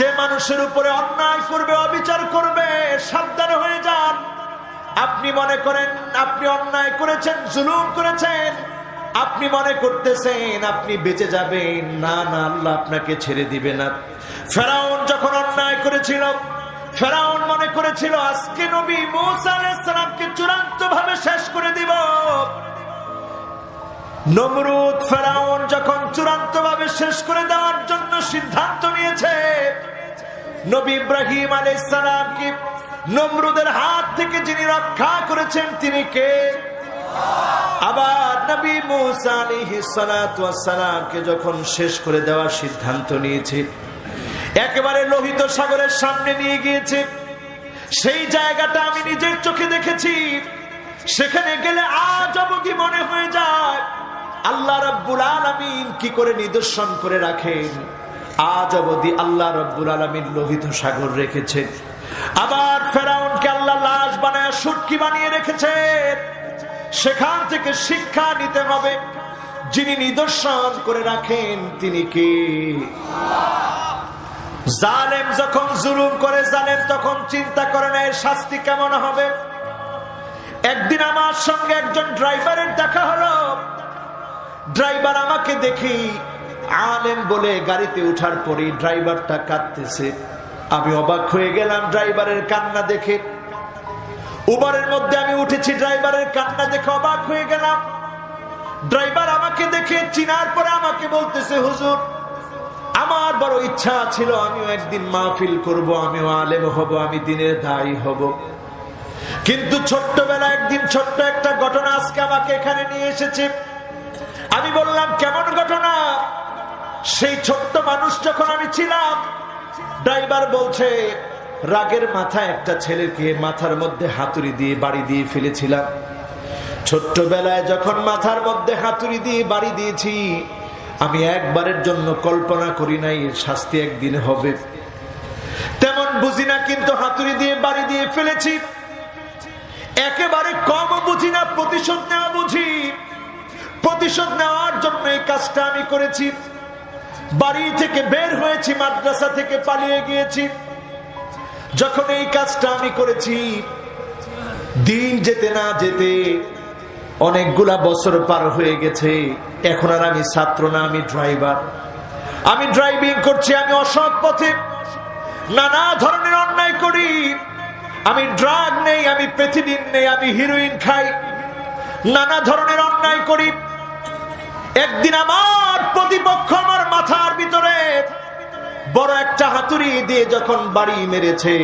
যে মানুষের উপরে অন্যায় করবে, অবিচার করবে, সাবধান হয়ে যান। আপনি মনে করেন, আপনি অন্যায় করেছেন, জুলুম করেছেন। আপনি মনে করতেছেন, আপনি বেঁচে যাবেন। না না, আল্লাহ আপনাকে ছেড়ে দিবে না। ফেরাউন যখন অন্যায় করেছিল, ফেরাউন মনে করেছিল, আজকে নবী মৌসা আলাইসালামকে চূড়ান্ত ভাবে শেষ করে দিব। নমরুদ ফেরাউন যখন চূড়ান্ত ভাবে শেষ করে দেওয়ার জন্য সিদ্ধান্ত নিয়েছে, নবী ইব্রাহিম আলাইসালামকে নমরুদের হাত থেকে যিনি রক্ষা করেছেন, তিনি কে? আবার নবী মুসা আলাইহিস সালাতু যখন শেষ করে দেওয়ার সিদ্ধান্ত নিয়েছে, একেবারে লোহিত সাগরের সামনে নিয়ে গিয়েছে। সেই জায়গাটা আমি নিজের চোখে দেখেছি। সেখানে গেলে আজ অবধি মনে হয়ে যায় আল্লাহ রব্বুল আলমিন কি করে নিদর্শন করে রাখেন? আজ অবধি আল্লাহ রব্বুল আলমিন লোহিত সাগর রেখেছেন। আবার ফেরাউনকে আল্লাহ লাশ বানায় সুটকি বানিয়ে রেখেছেন। সেখান থেকে শিক্ষা নিতে হবে। যিনি নিদর্শন করে রাখেন, তিনি কে? জালেম যখন জুলুম করে, জালেম তখন চিন্তা করে না, এর শাস্তি কেমন হবে? একদিন আমার সঙ্গে একজন ড্রাইভারের দেখা হলো। ড্রাইভার আমাকে দেখি আলেম বলে গাড়িতে উঠার পরে ড্রাইভারটা কাঁদতেছে। আমি অবাক হয়ে গেলাম ড্রাইভারের কান্না দেখে। উবারের মধ্যে আমি উঠেছি, ড্রাইভারের কান্না দেখে অবাক হয়ে গেলাম। ড্রাইভার আমাকে দেখে চিনার পরে আমাকে বলতেছে, হুজুর, আমার বড় ইচ্ছা ছিল আমিও একদিন মাহফিল করব, আমিও আলেম হব, আমি দিনের দায়ী হব। কিন্তু ছোট্টবেলা একদিন ছোট্ট একটা ঘটনা আজকে আমাকে এখানে নিয়ে এসেছে। আমি বললাম, কেমন ঘটনা? সেই ছোট্ট মানুষ যখন আমি ছিলাম, ড্রাইভার বলছে, রাগের মাথা একটা ছেলেকে মাথার মধ্যে হাতুড়ি দিয়ে বাড়ি দিয়ে ফেলেছিলাম। ছোট্টবেলায় যখন মাথার মধ্যে হাতুড়ি দিয়ে বাড়ি দিয়েছি, আমি একবারের জন্য কল্পনা করি নাই, এর শাস্তি একদিন হবে। তেমন বুঝি না, কিন্তু হাতুড়ি দিয়ে বাড়ি দিয়ে ফেলেছি। একেবারে কম বুঝি না, প্রতিশোধ নেওয়া বুঝি। প্রতিশোধ নেওয়ার জন্য এই কাজটা আমি করেছি। বাড়ি থেকে বের হয়েছি, মাদ্রাসা থেকে পালিয়ে গিয়েছি। যখন এই কাজটা আমি করেছি, দিন যেতে না যেতে অনেকগুলা বছর পার হয়ে গেছে। এখন আর আমি ছাত্র না, আমি ড্রাইভার। আমি ড্রাইভিং করছি, আমি অসৎ পথে। নানা ধরনের অন্যায় করি। আমি ড্রাগ নেই, আমি পেথিডিন নেই, আমি হিরোইন খাই। নানা ধরনের অন্যায় করি। একদিন আমার প্রতিপক্ষ আমার মাথার ভিতরে বড় একটা হাতুড়ি দিয়ে যখন বাড়ি মেরেছে,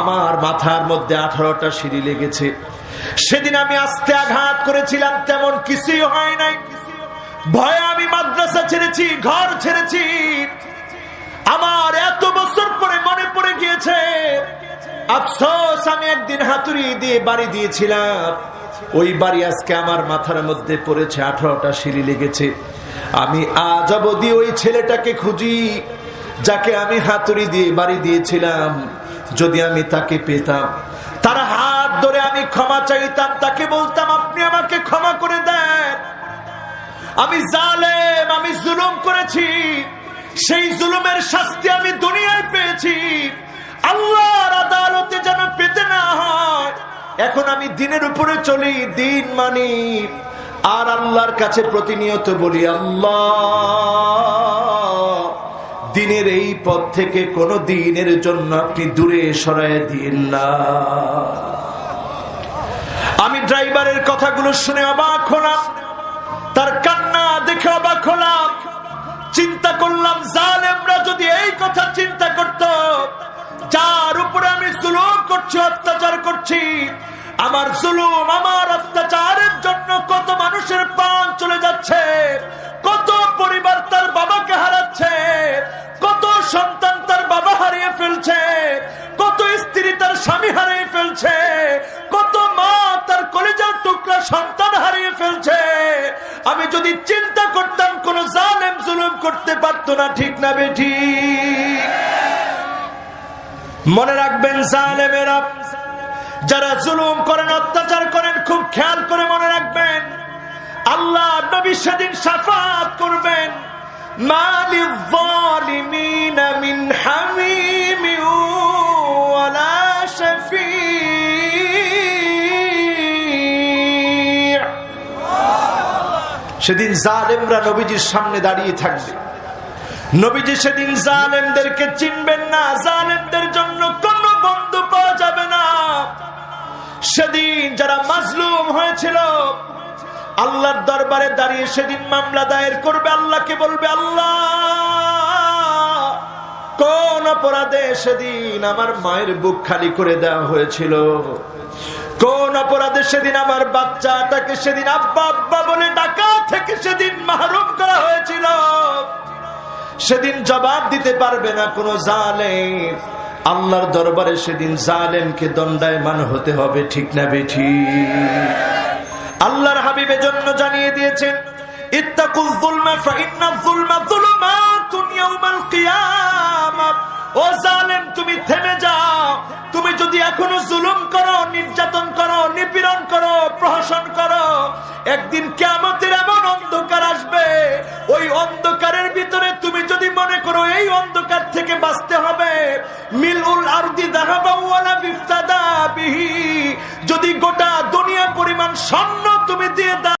আমার মাথার মধ্যে আঠারোটা সিঁড়ি লেগেছে। সেদিন আমি আস্তে আঘাত করেছিলাম, তেমন কিছুই হয় নাই। ভয়ে আমি মাদ্রাসা ছেড়েছি, ঘর ছেড়েছি। আমার এত বছর পরে মনে পড়ে গিয়েছে, আফসোস, আমি একদিন হাতুড়ি দিয়ে বাড়ি দিয়েছিলাম। ওই বাড়ি আজকে আমার মাথার মধ্যে পড়েছে, আঠারোটা সিঁড়ি লেগেছে। আমি আজ অবধি ওই ছেলেটাকে খুঁজি, যাকে আমি হাতুড়ি দিয়ে বাড়ি দিয়েছিলাম, যদি আমি তাকে পেতাম। তার হাত ধরে আমি ক্ষমা চাইতাম, তাকে বলতাম, আপনি আমাকে ক্ষমা করে দেন। আমি জালেম, আমি জুলুম করেছি। সেই জুলুমের শাস্তি আমি দুনিয়ায় পেয়েছি। আল্লাহর আদালতে এখন আমি দিনের উপরে চলি, দিন মানি। আর আল্লাহর কাছে প্রতিনিয়ত বলি, আল্লাহ, দিনের এই পথ থেকে কোনো দিনের জন্য আপনি দূরে সরাই দিন না। আমি ড্রাইভারের কথাগুলো শুনে অবাক হলাম। তার কান্না দেখে অবাক হলাম। চিন্তা করলাম, জালেমরা যদি এই কথা চিন্তা করত, যার উপরে আমি জুলুম করছি, অত্যাচার করছি আমার জুলুম, আমার অত্যাচারের জন্য কত মানুষের প্রাণ চলে যাচ্ছে, কত পরিবার তার বাবাকে হারাচ্ছে, কত সন্তান তার বাবা হারিয়ে ফেলছে, কত স্ত্রী তার স্বামী হারিয়ে ফেলছে, কত মা তার কলেজার টুকরা সন্তান হারিয়ে ফেলছে। আমি যদি চিন্তা করতাম, কোন জালেম জুলুম করতে পারতো না, ঠিক না বেঠি মনে রাখবেন, জালেমেরা যারা জুলুম করেন, অত্যাচার করেন, খুব খেয়াল করে মনে রাখবেন, আল্লাহ নবী সেদিন সাফাত করবেন। সেদিন জালেমরা নবীজির সামনে দাঁড়িয়ে থাকবে। নবীজি সেদিন জালেমদেরকে চিনবেন না, জালেমদের জন্য সেদিন যারা মাজলুম হয়েছিল, আল্লাহর দরবারে দাঁড়িয়ে সেদিন মামলা দায়ের করবে, আল্লাহকে বলবে, আল্লাহ, কোন অপরাধে সেদিন আমার মায়ের বুক খালি করে দেওয়া হয়েছিল? কোন অপরাধে সেদিন আমার বাচ্চাটাকে সেদিন আব্বা আব্বা বলে ডাকা থেকে সেদিন মাহরুম করা হয়েছিল? সেদিন জবাব দিতে পারবে না কোনো জালেম। আল্লাহর দরবারে সেদিন জালেমকে দণ্ডায়মান হতে হবে, ঠিক না বেঠি? আল্লাহর হাবিবের জন্য জানিয়ে দিয়েছেন করো, নির্যাতন করো, নিপীড়ন করো, প্রহসন করো, একদিন কেমতের এমন অন্ধকার আসবে। ওই অন্ধকারের ভিতরে তুমি যদি মনে করো, এই অন্ধকার থেকে বাঁচতে হবে যদি গোটা দুনিয়া পরিমাণ স্বর্ণ তুমি দিয়ে দাও